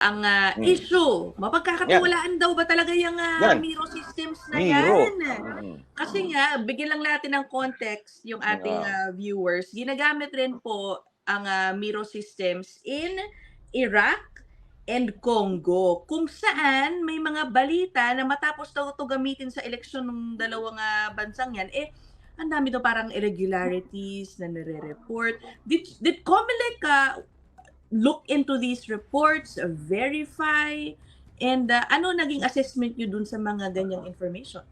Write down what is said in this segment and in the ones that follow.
ang ah, Hmm. issue. Mapagkakatiwalaan daw ba talaga yung Yan. Miro systems na Miro. yan? Mm. Kasi nga, bigyan lang natin ng context yung ating ah, viewers. Ginagamit rin po ang ah, Miro systems in Iraq and Congo kung saan may mga balita na matapos daw ito gamitin sa eleksyon ng dalawang ah, bansang yan, eh, ang dami daw parang irregularities na nire-report. Did, did Comelec ah, look into these reports, verify, and uh, ano naging assessment nyo dun sa mga ganyang information?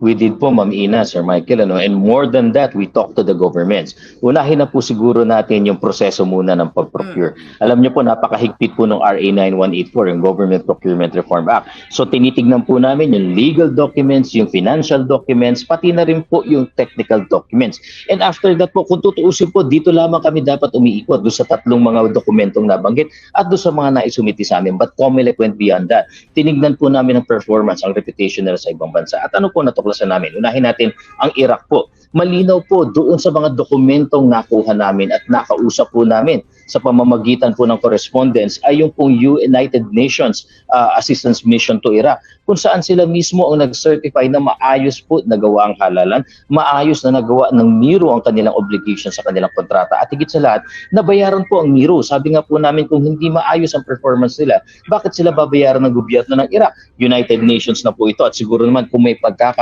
We did po, Ma'am Ina, Sir Michael, ano, and more than that, we talked to the governments. Unahin na po siguro natin yung proseso muna ng pag-procure. Alam niyo po, napakahigpit po ng RA 9184, yung Government Procurement Reform Act. So tinitignan po namin yung legal documents, yung financial documents, pati na rin po yung technical documents. And after that po, kung tutuusin po, dito lamang kami dapat umiikot doon sa tatlong mga dokumentong nabanggit at doon sa mga naisumiti sa amin. But COMELEC went beyond that. Tinignan po namin ang performance, ang reputation nila sa ibang bansa. At ano po natuklasan namin? Unahin natin ang Iraq po. Malinaw po doon sa mga dokumentong nakuha namin at nakausap po namin sa pamamagitan po ng correspondence ay yung pong United Nations uh, Assistance Mission to Iraq kung saan sila mismo ang nag-certify na maayos po nagawa ang halalan, maayos na nagawa ng Miro ang kanilang obligation sa kanilang kontrata. At higit sa lahat, nabayaran po ang Miro. Sabi nga po namin kung hindi maayos ang performance nila, bakit sila babayaran ng gobyerno ng Iraq? United Nations na po ito at siguro naman kung may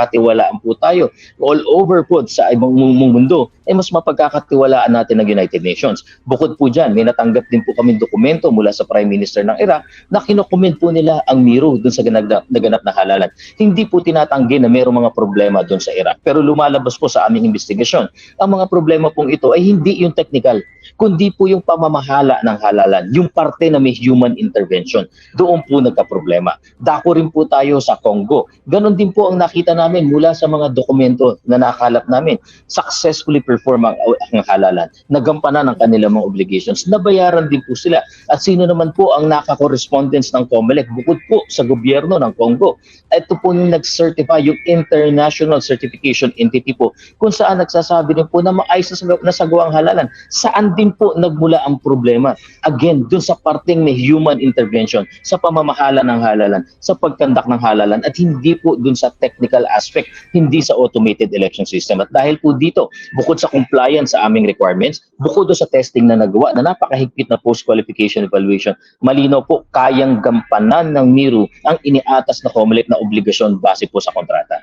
pagkakatiwalaan po tayo all over po sa ibang mu- mu- mundo, eh mas mapagkakatiwalaan natin ng United Nations. Bukod po dyan, may natanggap din po kami dokumento mula sa Prime Minister ng Iraq na kinokomment po nila ang Miro dun sa naganap na halalan. Hindi po tinatanggi na mayroong mga problema dun sa Iraq. Pero lumalabas po sa aming investigasyon, ang mga problema pong ito ay hindi yung technical, kundi po yung pamamahala ng halalan, yung parte na may human intervention. Doon po nagka-problema. Dako rin po tayo sa Congo. Ganon din po ang nakita namin mula sa mga dokumento na nakalap namin. Successfully perform ang, ang halalan. Nagampanan ang kanilang mga obligations. Nabayaran din po sila. At sino naman po ang naka-correspondence ng COMELEC bukod po sa gobyerno ng Congo. Ito po yung nag-certify yung International Certification Entity po kung saan nagsasabi din po na maayos na sag- nasagawa ang halalan. Saan din po nagmula ang problema? Again, dun sa parteng may human intervention, sa pamamahala ng halalan, sa pagkandak ng halalan, at hindi po dun sa technical aspect, hindi sa automated election system. At dahil po dito, bukod sa compliance sa aming requirements, bukod do sa testing na nagawa na napakahigpit na post-qualification evaluation, malinaw po kayang gampanan ng MIRU ang iniatas na COMELEC na obligasyon base po sa kontrata.